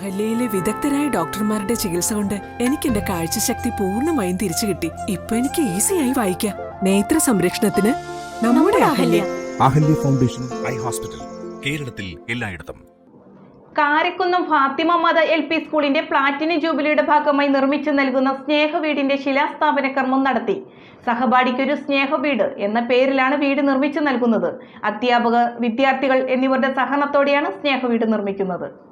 അഹല്യയിലെ വിദഗ്ധരായ ഡോക്ടർമാരുടെ ചികിത്സ കൊണ്ട് എനിക്ക് എന്റെ കാഴ്ചശക്തി പൂർണമായും തിരിച്ചു കിട്ടി. ഇപ്പൊ എനിക്ക് ഈസിയായി വായിക്കാം. നേത്ര സംരക്ഷണത്തിന് നമ്മുടെ Ahalya. Ahalya. Foundation eye hospital കേരളത്തിൽ എല്ലായിടത്തും. കാരക്കുന്നം ഫാത്തിമ മത എൽ പി സ്കൂളിന്റെ പ്ലാറ്റിനി ജൂബിലിയുടെ ഭാഗമായി നിർമ്മിച്ചു നൽകുന്ന സ്നേഹവീടിന്റെ ശിലാസ്ഥാപന കർമ്മം നടത്തി. സഹപാഠിക്കൊരു സ്നേഹവീട് എന്ന പേരിലാണ് വീട് നിർമ്മിച്ചു നൽകുന്നത്. അധ്യാപകർ വിദ്യാർത്ഥികൾ എന്നിവരുടെ സഹകരണത്തോടെയാണ് സ്നേഹവീട് നിർമ്മിക്കുന്നത്.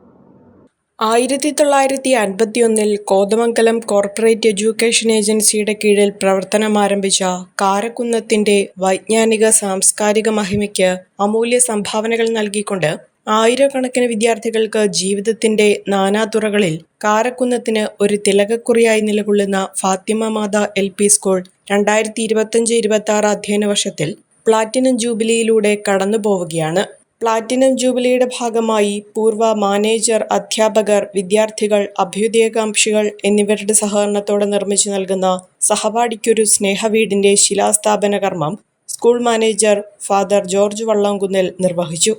ആയിരത്തി തൊള്ളായിരത്തി അൻപത്തിയൊന്നിൽ കോതമംഗലം കോർപ്പറേറ്റ് എഡ്യൂക്കേഷൻ ഏജൻസിയുടെ കീഴിൽ പ്രവർത്തനമാരംഭിച്ച കാരക്കുന്നത്തിന്റെ വൈജ്ഞാനിക സാംസ്കാരിക മഹിമയ്ക്ക് അമൂല്യ സംഭാവനകൾ നൽകിക്കൊണ്ട് ആയിരക്കണക്കിന് വിദ്യാർത്ഥികൾക്ക് ജീവിതത്തിന്റെ നാനാതുറകളിൽ കാരക്കുന്നത്തിന് ഒരു തിലകക്കുറിയായി നിലകൊള്ളുന്ന Fathima Matha L P school രണ്ടായിരത്തി ഇരുപത്തഞ്ച് ഇരുപത്തി ആറ് അധ്യയന വർഷത്തിൽ പ്ലാറ്റിനം ജൂബിലിയിലൂടെ കടന്നുപോവുകയാണ്. പ്ലാറ്റിനം ജൂബിലിയുടെ ഭാഗമായി പൂർവ മാനേജർ അധ്യാപകർ വിദ്യാർത്ഥികൾ അഭ്യുദയകാംക്ഷികൾ എന്നിവരുടെ സഹകരണത്തോടെ നിർമ്മിച്ചു നൽകുന്ന സഹപാഠിക്കൊരു സ്നേഹവീടിന്റെ ശിലാസ്ഥാപന കർമ്മം സ്കൂൾ മാനേജർ ഫാദർ ജോർജ് വള്ളംകുന്നിൽ നിർവഹിച്ചു.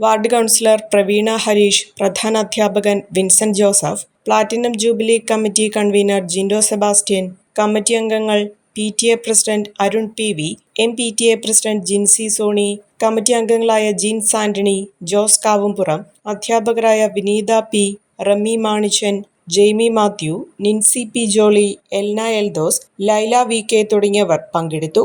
വാർഡ് കൗൺസിലർ പ്രവീണ ഹരീഷ് പ്രധാന അധ്യാപകൻ Vincent Joseph platinum jubilee committee convener Jindo Sebastian committee അംഗങ്ങൾ P T A president Arun P V M P T A president Jincy Sony committee അംഗങ്ങളായ ജീൻസ് ആന്റണി ജോസ് കാവുംപുറം അധ്യാപകരായ Vineetha P Remmy Manichan Jaimy Mathew Ninsy P Jolly Elna Eldhose Laila V K തുടങ്ങിയവർ പങ്കെടുത്തു.